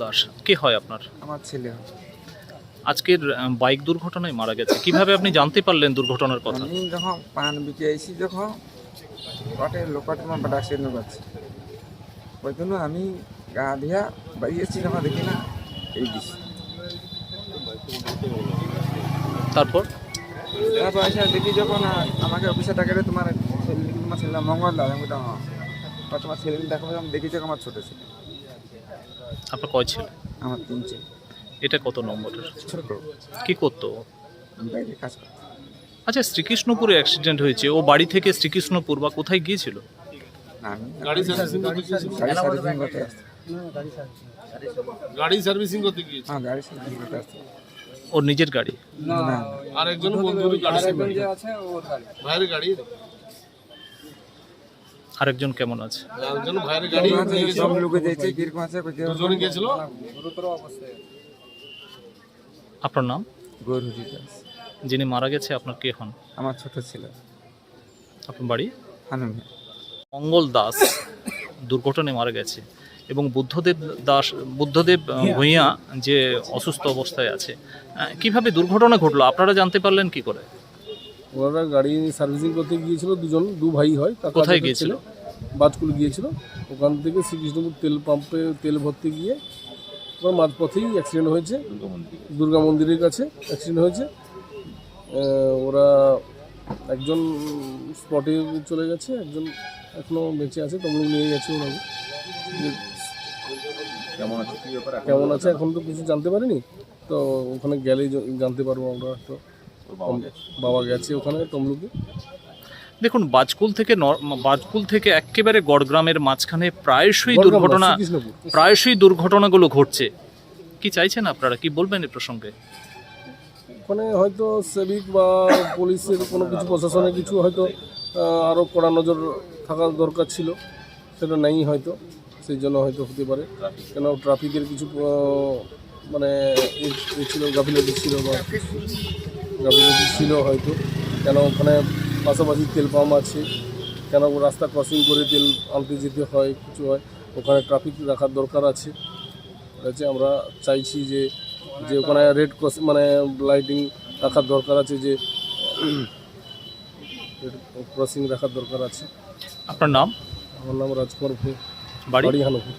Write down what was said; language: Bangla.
দাস কে হয় আপনার? আমার ছেলে আজকের বাইক দুর্ঘটনায় মারা গেছে। কীভাবে আপনি জানতে পারলেন দুর্ঘটনার কথা? আমি যখন পান বিকে আইসি যখন লোকটা আমার করছে ওই জন্য আমি গা দিয়া বেরিয়েছি যখন দেখি না এই দিস তারপর? তারপর এসে দেখি যখন আমাকে অফিসে ডাকে রে, তোমার ছেলে তোমার ছেলে মঙ্গল আমি হ্যাঁ। তোমার ছেলে দেখো আমি দেখি যখন আমার ছোট ছেলে। আপনার কয় ছিল? আমার তিন ছেলে। এটা কত নম্বরের ছোট কি করতো কাজ করতে আচ্ছা শ্রীকৃষ্ণপুরে অ্যাক্সিডেন্ট হয়েছে। ও বাড়ি থেকে শ্রীকৃষ্ণপুর বা কোথায় গিয়েছিল? গাড়ি সার্ভিসিং করতে গিয়েছিল? গাড়ি সার্ভিসিং করতে আসছি। গাড়ি সার্ভিসিং করতে গিয়েছিল? হ্যাঁ গাড়ি সার্ভিসিং করতে আসছি। ওর নিজের গাড়ি? না আর একজন বন্ধুর গাড়ি ভাইয়ের গাড়ি? আরেকজন কেমন আছে? একজন ভাইয়ের গাড়ি সব লোকে যাইছে কীরকম আছে কইতে দুজনে গেছিল? আপনার নাম? গৌর হুজি দাস। যিনি মারা গেছে আপনার কে হন? আমার ছোট ছিল। আপনার বাড়ি? হানুমিয়া মঙ্গল দাস দুর্ঘটনায় মারা গেছে এবং বুদ্ধদেব দাস বুদ্ধদেব আহ, ভূঁইয়া যে অসুস্থ অবস্থায় আছে কীভাবে দুর্ঘটনা ঘটলো? আপনারা জানতে পারলেন কি করে? ওরা গাড়ি সার্ভিসিং করতে গিয়েছিল দুজন দু ভাই হয় কোথায় গিয়েছিল? বাজকুল গিয়েছিল। ওখান থেকে শ্রীকৃষ্ণপুর তেল পাম্পে তেল ভরতে গিয়ে ওখানে মাঝপথেই অ্যাক্সিডেন্ট হয়েছে। দুর্গা মন্দিরের কাছে অ্যাক্সিডেন্ট হয়েছে। ওরা একজন স্পটে চলে গেছে একজন এখনও বেঁচে আছে তমলুক নিয়ে গেছে ওনাকে কেমন আছে? এখন? তো কিছু জানতে পারিনি। তো ওখানে গেলেই জানতে পারব আমরা তো। বাবা গেছে। ওখানে তমলুকে। দেখুন বাজকুল থেকে বাজকুল থেকে একেবারে গড়গ্রামের মাঝখানে প্রায়শই দুর্ঘটনা প্রায়শই দুর্ঘটনাগুলো ঘটছে। কি চাইছেন আপনারা? কি বলবেন এই প্রসঙ্গে? ওখানে হয়তো সেভিক বা পুলিশের কোনো কিছু প্রশাসনের কিছু হয়তো আরও আরও কড়া নজর থাকা দরকার ছিল। সেটা নেই হয়তো সেই জন্য হয়তো হতে পারে। কেন ট্রাফিকের কিছু মানে ছিল গাফিলতি ছিল বা গাফিলতি ছিল হয়তো। কেন ওখানে পাশাপাশি তেল পাম্প আছে? কেন রাস্তা ক্রসিং করে তেল আনতে যেতে হয় কিছু হয়? ওখানে ট্রাফিক রাখার দরকার আছে। আছে আমরা চাইছি যে যে ওখানে রেড ক্রস মানে লাইটিং রাখার দরকার আছে যে ক্রসিং রাখার দরকার আছে। আপনার নাম? আমার নাম রাজকুমার ভূ বাড়ি? বাড়ি হানুপুর।